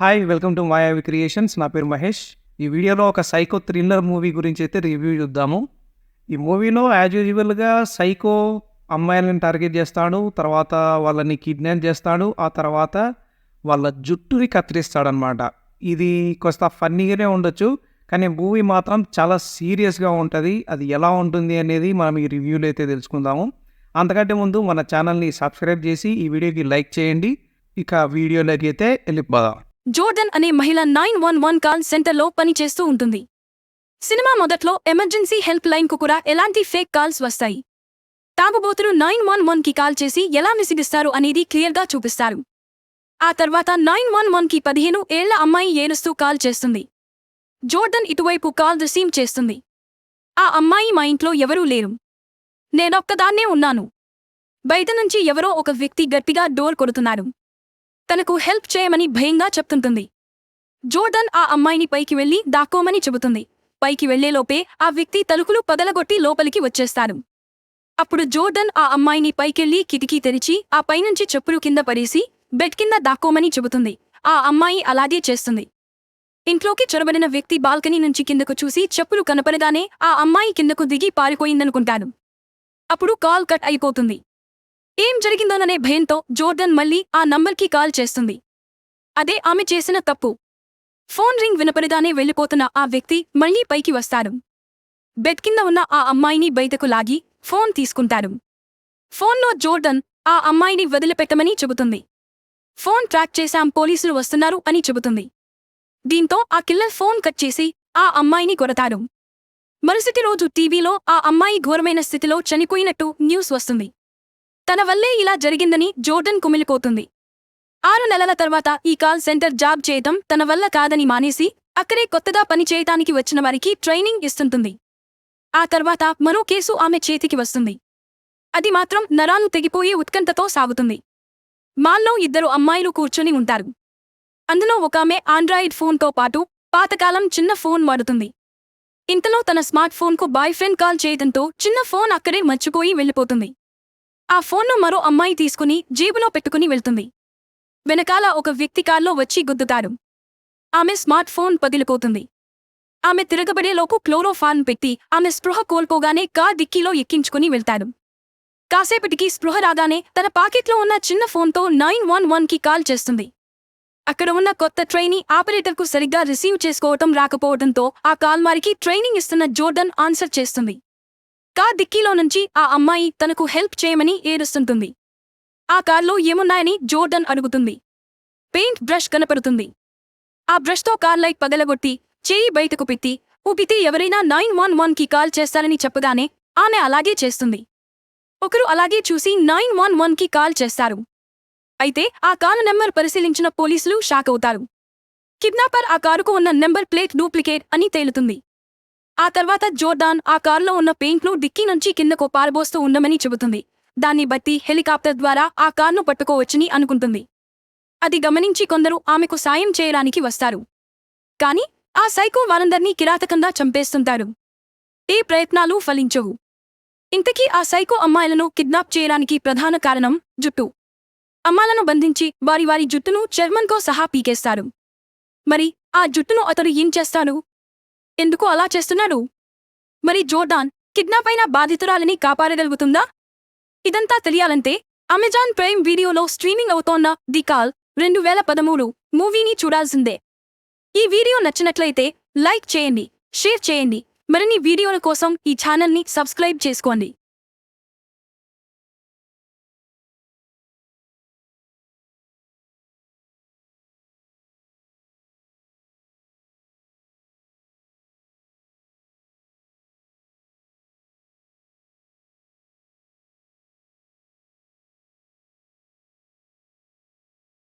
Hi welcome to Mayavi creations నా పేరు మహేష్. ఈ వీడియోలో ఒక సైకో థ్రిల్లర్ మూవీ గురించి అయితే రివ్యూ చూద్దాము. ఈ మూవీలో యాజ్ యూజువల్గా సైకో అమ్మాయిలను టార్గెట్ చేస్తాడు తర్వాత వాళ్ళని కిడ్నాప్ చేస్తాడు ఆ తర్వాత వాళ్ళ జుట్టుని కత్తిరిస్తాడనమాట ఇది కొంత ఫన్నీగానే ఉండొచ్చు కానీ మూవీ మాత్రం చాలా సీరియస్గా ఉంటుంది. అది ఎలా ఉంటుంది అనేది మనం ఈ రివ్యూలో అయితే తెలుసుకుందాము. అంతకంటే ముందు మన ఛానల్ని సబ్స్క్రైబ్ చేసి ఈ వీడియోకి లైక్ చేయండి. ఇక వీడియోలోకి అయితే వెళ్ళిపోదాం. జోర్డన్ అనే మహిళ నైన్ వన్ వన్ కాల్ సెంటర్లో పనిచేస్తూ ఉంటుంది. సినిమా మొదట్లో ఎమర్జెన్సీ హెల్ప్ లైన్కు కూడా ఎలాంటి ఫేక్ కాల్స్ వస్తాయి? తాగుబోతులు నైన్ వన్ వన్కి కాల్ చేసి ఎలా విసిగిస్తారు అనేది క్లియర్గా చూపిస్తారు. ఆ తర్వాత నైన్ వన్ వన్కి పదిహేను ఏళ్ళ అమ్మాయి ఏడుస్తూ కాల్ చేస్తుంది. జోర్డన్ ఇటువైపు కాల్ రిసీవ్ చేస్తుంది. ఆ అమ్మాయి మా ఇంట్లో ఎవరూ లేరు. నేనొక్కదాన్నే ఉన్నాను. బయట నుంచి ఎవరో ఒక వ్యక్తి గట్టిగా డోర్ కొడుతున్నారు. తనకు హెల్ప్ చేయమని భయంగా చెప్తుంటుంది. జోర్డన్ ఆ అమ్మాయిని పైకి వెళ్ళి దాక్కోమని చెబుతుంది. పైకి వెళ్ళేలోపే ఆ వ్యక్తి తలుకులు పదలగొట్టి లోపలికి వచ్చేస్తాడు. అప్పుడు జోర్డన్ ఆ అమ్మాయిని పైకెళ్ళి కిటికీ తెరిచి ఆ పైనుంచి చెప్పులు కింద పడేసి బెడ్ కింద దాక్కోమని చెబుతుంది. ఆ అమ్మాయి అలాగే చేస్తుంది. ఇంట్లోకి చొరబడిన వ్యక్తి బాల్కనీ నుంచి కిందకు చూసి చెప్పులు కనపడగానే ఆ అమ్మాయి కిందకు దిగి పారిపోయిందనుకుంటాను అప్పుడు కాల్ కట్ అయిపోతుంది. ఏం జరిగిందోననే భయంతో జోర్డన్ మళ్ళీ ఆ నంబర్కి కాల్ చేస్తుంది. అదే ఆమె చేసిన తప్పు. ఫోన్ రింగ్ వినపడగానే వెళ్ళిపోతున్న ఆ వ్యక్తి మళ్ళీ పైకి వస్తాడు. బెడ్ కింద ఉన్న ఆ అమ్మాయిని బయటకు లాగి ఫోన్ తీసుకుంటాడు. ఫోన్లో జోర్డన్ ఆ అమ్మాయిని వదిలిపెట్టమని చెబుతుంది. ఫోన్ ట్రాక్ చేశాం పోలీసులు వస్తున్నారు అని చెబుతుంది. దీంతో ఆ కిల్లర్ ఫోన్ కట్ చేసి ఆ అమ్మాయిని కొడతాడు. మరుసటి రోజు టీవీలో ఆ అమ్మాయి ఘోరమైన స్థితిలో చనిపోయినట్టు న్యూస్ వస్తుంది. తన వల్లే ఇలా జరిగిందని జోర్డన్ కుమిలిపోతుంది. ఆరు నెలల తర్వాత ఈ కాల్ సెంటర్ జాబ్ చేయటం తన వల్ల కాదని మానేసి అక్కడే కొత్తగా పని చేయటానికి వచ్చిన వారికి ట్రైనింగ్ ఇస్తుంటుంది. ఆ తర్వాత మరో కేసు ఆమె చేతికి వస్తుంది. అది మాత్రం నరాలు తెగిపోయి ఉత్కంఠతో సాగుతుంది. మాల్లో ఇద్దరు అమ్మాయిలు కూర్చొని ఉంటారు. అందులో ఒక ఆమె ఆండ్రాయిడ్ ఫోన్తో పాటు పాతకాలం చిన్న ఫోన్ వాడుతుంది. ఇంతలో తన స్మార్ట్ ఫోన్కు బాయ్ ఫ్రెండ్ కాల్ చేయడంతో చిన్న ఫోన్ అక్కడే మర్చిపోయి వెళ్ళిపోతుంది. ఆ ఫోన్ను మరో అమ్మాయి తీసుకుని జేబులో పెట్టుకుని వెళ్తుంది. వెనకాల ఒక వ్యక్తి కాల్లో వచ్చి గుద్దుతాడు ఆమె స్మార్ట్ ఫోన్ పగిలిపోతుంది. ఆమె తిరగబడేలోపు క్లోరోఫాన్ పెట్టి ఆమె స్పృహ కోల్పోగానే కార్ డిక్కీలో ఎక్కించుకుని వెళ్తాడు కాసేపటికి స్పృహ రాగానే తన పాకెట్లో ఉన్న చిన్న ఫోన్తో నైన్ వన్ వన్కి కాల్ చేస్తుంది. అక్కడ ఉన్న కొత్త ట్రైనీ ఆపరేటర్కు సరిగ్గా రిసీవ్ చేసుకోవటం రాకపోవడంతో ఆ కాల్మారికి ట్రైనింగ్ ఇస్తున్న జోర్డన్ ఆన్సర్ చేస్తుంది. కార్ డిక్కీలో నుంచి ఆ అమ్మాయి తనకు హెల్ప్ చేయమని ఏడుస్తుంటుంది. ఆ కార్లో ఏమున్నాయని జోర్డన్ అడుగుతుంది. పెయింట్ బ్రష్ కనపడుతుంది. ఆ బ్రష్తో కార్ లైట్ పగలగొట్టి చేయి బయటకు పెట్టి ఊపితే ఎవరైనా నైన్ వన్ వన్కి కాల్ చేస్తారని చెప్పగానే ఆమె అలాగే చేస్తుంది. ఒకరు అలాగే చూసి నైన్ వన్ వన్కి కాల్ చేస్తారు. అయితే ఆ కారు నెంబర్ పరిశీలించిన పోలీసులు షాక్ అవుతారు కిడ్నాపర్ ఆ కారుకు ఉన్న నెంబర్ ప్లేట్ డూప్లికేట్ అని తేలుతుంది. ఆ తర్వాత జోర్డాన్ ఆ కారులో ఉన్న పెయింట్ను డిక్కీ నుంచి కిందకు పారబోస్తూ ఉండమని చెబుతుంది. దాన్ని బట్టి హెలికాప్టర్ ద్వారా ఆ కార్ను పట్టుకోవచ్చని అనుకుంటుంది. అది గమనించి కొందరు ఆమెకు సాయం చేయడానికి వస్తారు. కాని ఆ సైకో వారందర్నీ కిరాతకంగా చంపేస్తుంటారు. ఏ ప్రయత్నాలు ఫలించవు. ఇంతకీ ఆ సైకో అమ్మాయిలను కిడ్నాప్ చేయడానికి ప్రధాన కారణం జుట్టు. అమ్మాలను బంధించి వారి వారి జుట్టును చర్మంతో సహా పీకేస్తారు. మరి ఆ జుట్టును అతడు ఏం చేస్తాడు? ఎందుకు అలా చేస్తున్నాడు మరి జోర్డాన్ కిడ్నాప్ అయిన బాధితురాలని కాపాడగలుగుతుందా? ఇదంతా తెలియాలంటే అమెజాన్ ప్రైమ్ వీడియోలో స్ట్రీమింగ్ అవుతోన్న ది కాల్ రెండు వేల పదమూడు మూవీని చూడాల్సిందే. ఈ వీడియో నచ్చినట్లయితే లైక్ చేయండి షేర్ చేయండి. మరిన్ని వీడియోల కోసం ఈ ఛానల్ని సబ్స్క్రైబ్ చేసుకోండి.